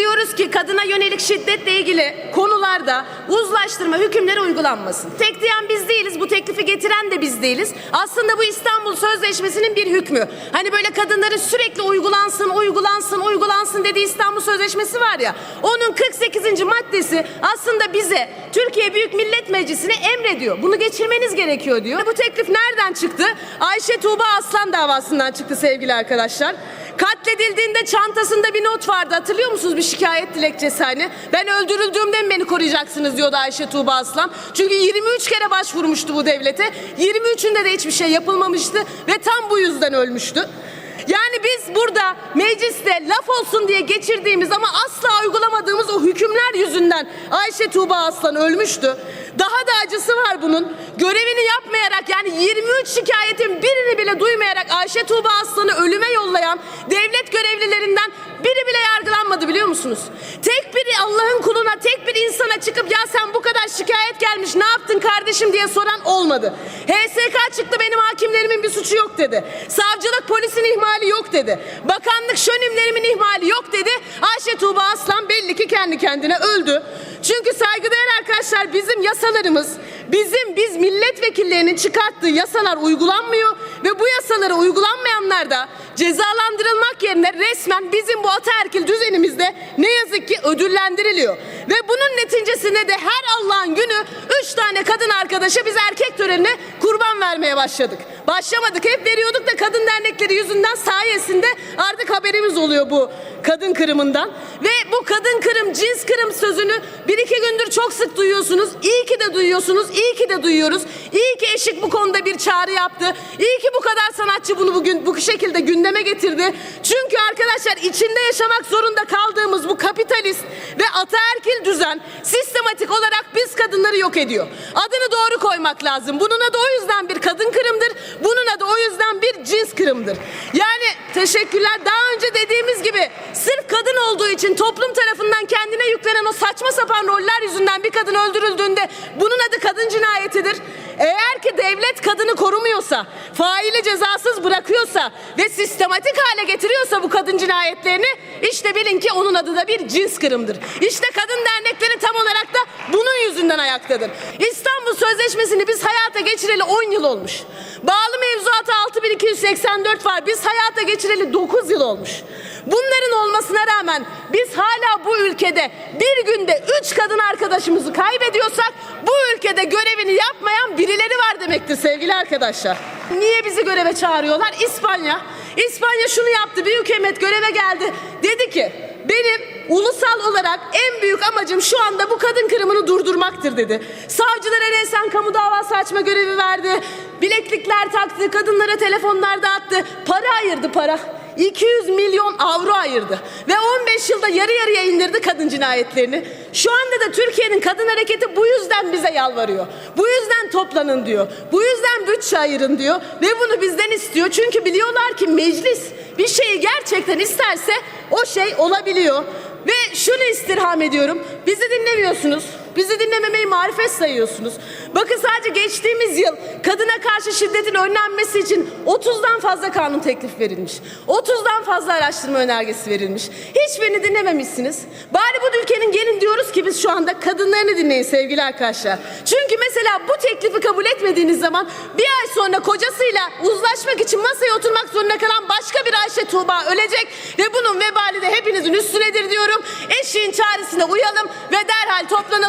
Diyoruz ki kadına yönelik şiddetle ilgili konularda uzlaştırma hükümleri uygulanmasın. Tek diyen biz değiliz, bu teklifi getiren de biz değiliz. Aslında bu İstanbul Sözleşmesi'nin bir hükmü. Hani böyle kadınların sürekli uygulansın, uygulansın, uygulansın dediği İstanbul Sözleşmesi var ya. Onun 48. maddesi aslında bize Türkiye Büyük Millet Meclisi'ne emrediyor. Bunu geçirmeniz gerekiyor diyor. Bu teklif nereden çıktı? Ayşe Tuğba Aslan davasından çıktı sevgili arkadaşlar. Katledildiğinde çantasında bir not vardı hatırlıyor musunuz bir şikayet dilekçesi hani? Ben öldürüldüğümde mi beni koruyacaksınız diyordu Ayşe Tuğba Aslan. Çünkü 23 kere başvurmuştu bu devlete. 23'ünde de hiçbir şey yapılmamıştı ve tam bu yüzden ölmüştü. Yani biz burada mecliste laf olsun diye geçirdiğimiz ama asla uygulamadığımız o hükümler yüzünden Ayşe Tuğba Aslan ölmüştü. Daha da acısı var bunun. Görevini yapmayarak yani 23 şikayetin birini bile duymayarak Ayşe Tuğba Aslan'ı ölüme yollayan devlet görevlilerinden biri bile yargılanmadı biliyor musunuz? Tek bir Allah'ın kuluna, tek bir insana çıkıp ya sen bu kadar şikayet gelmiş ne yaptın kardeşim diye soran olmadı. HSK çıktı benim hakimlerimin bir suçu yok dedi. Savcılık polisin ihmali yok dedi. Bakanlık şönümlerimin ihmali yok dedi. Ayşe Tuğba Aslan belli ki kendi kendine öldü. Çünkü saygıdeğer arkadaşlar bizim yasalarımız, bizim biz milletvekillerinin çıkarttığı yasalar uygulanmıyor ve bu yasaları uygulanmayanlar da cezalandırılmak yerine resmen bizim bu ataerkil düzenimizde ne yazık ki ödüllendiriliyor. Ve bunun neticesinde de her Allah'ın günü üç tane kadın arkadaşa biz erkek törenine kurban vermeye başladık. Başlamadık hep veriyorduk da kadın dernekleri yüzünden sayesinde artık haberimiz oluyor bu kadın kırımından. Ve bu kadın kırım, cins sözünü bir iki gündür çok sık duyuyorsunuz. İyi ki de duyuyorsunuz, iyi ki de duyuyoruz. İyi ki Eşik bu konuda bir çağrı yaptı. İyi ki bu kadar sanatçı bunu bugün bu şekilde gündeme getirdi. Çünkü arkadaşlar içinde yaşamak zorunda kaldığımız bu kapitalist ve ataerkil düzen sistematik olarak biz kadınları yok ediyor. Adını doğru koymak lazım. Bunun adı o yüzden bir kadın kırımdır. Bunun adı o yüzden bir cins kırımdır. Yani teşekkürler. Daha önce dediğimiz gibi sırf kadın olduğu için toplum tarafından kendine yüklenen o saçma sapan roller yüzünden bir kadın öldürüldüğünde bunun adı kadın cinayetidir. Eğer ki devlet kadını korumuyorsa, faili cezasız bırakıyorsa ve sistematik hale getiriyorsa bu kadın cinayetlerini işte bilin ki onun adı da bir cins kırımdır. İşte kadın dernekleri tam olarak da bunun yüzünden ayaktadır. İstanbul Sözleşmesi'ni biz hayata geçireli 10 yıl olmuş. Bağlı mevzuatı 6284 var. Biz hayata geçireli 9 yıl olmuş. Bunların olmasına rağmen biz hala bu ülkede bir günde 3 kadın arkadaşımızı kaybediyorsak bu ülkede görevini yapmayan birileri var demektir sevgili arkadaşlar. Niye bizi göreve çağırıyorlar? İspanya. İspanya şunu yaptı. Bir hükümet göreve geldi. Dedi ki benim ulusal olarak en büyük amacım şu anda bu kadın kırımını durdurmaktır dedi. Savcılara resen kamu davası açma görevi verdi. Bileklikler taktı, kadınlara telefonlar dağıttı. Para ayırdı para. 200 milyon avro ayırdı ve 15 yılda yarı yarıya indirdi kadın cinayetlerini. Şu anda da Türkiye'nin kadın hareketi bu yüzden bize yalvarıyor. Bu yüzden toplanın diyor. Bu yüzden bütçe ayırın diyor ve bunu bizden istiyor. Çünkü biliyorlar ki meclis bir şeyi gerçekten isterse o şey olabiliyor. Ve şunu istirham ediyorum. Bizi dinlemiyorsunuz. Bizi dinlememeyi marifet sayıyorsunuz. Bakın sadece geçtiğimiz yıl kadına karşı şiddetin önlenmesi için 30'dan fazla kanun teklif verilmiş. 30'dan fazla araştırma önergesi verilmiş. Hiçbirini dinlememişsiniz. Bari bu ülkenin gelin diyoruz ki biz şu anda kadınlarını dinleyin sevgili arkadaşlar. Çünkü mesela bu teklifi kabul etmediğiniz zaman bir ay sonra kocasıyla uzlaşmak için masaya oturmak zorunda kalan başka bir Ayşe Tuğba ölecek ve bunun vebali de hepinizin üstünedir diyorum. Eşiğin çaresine uyalım ve derhal toplanalım.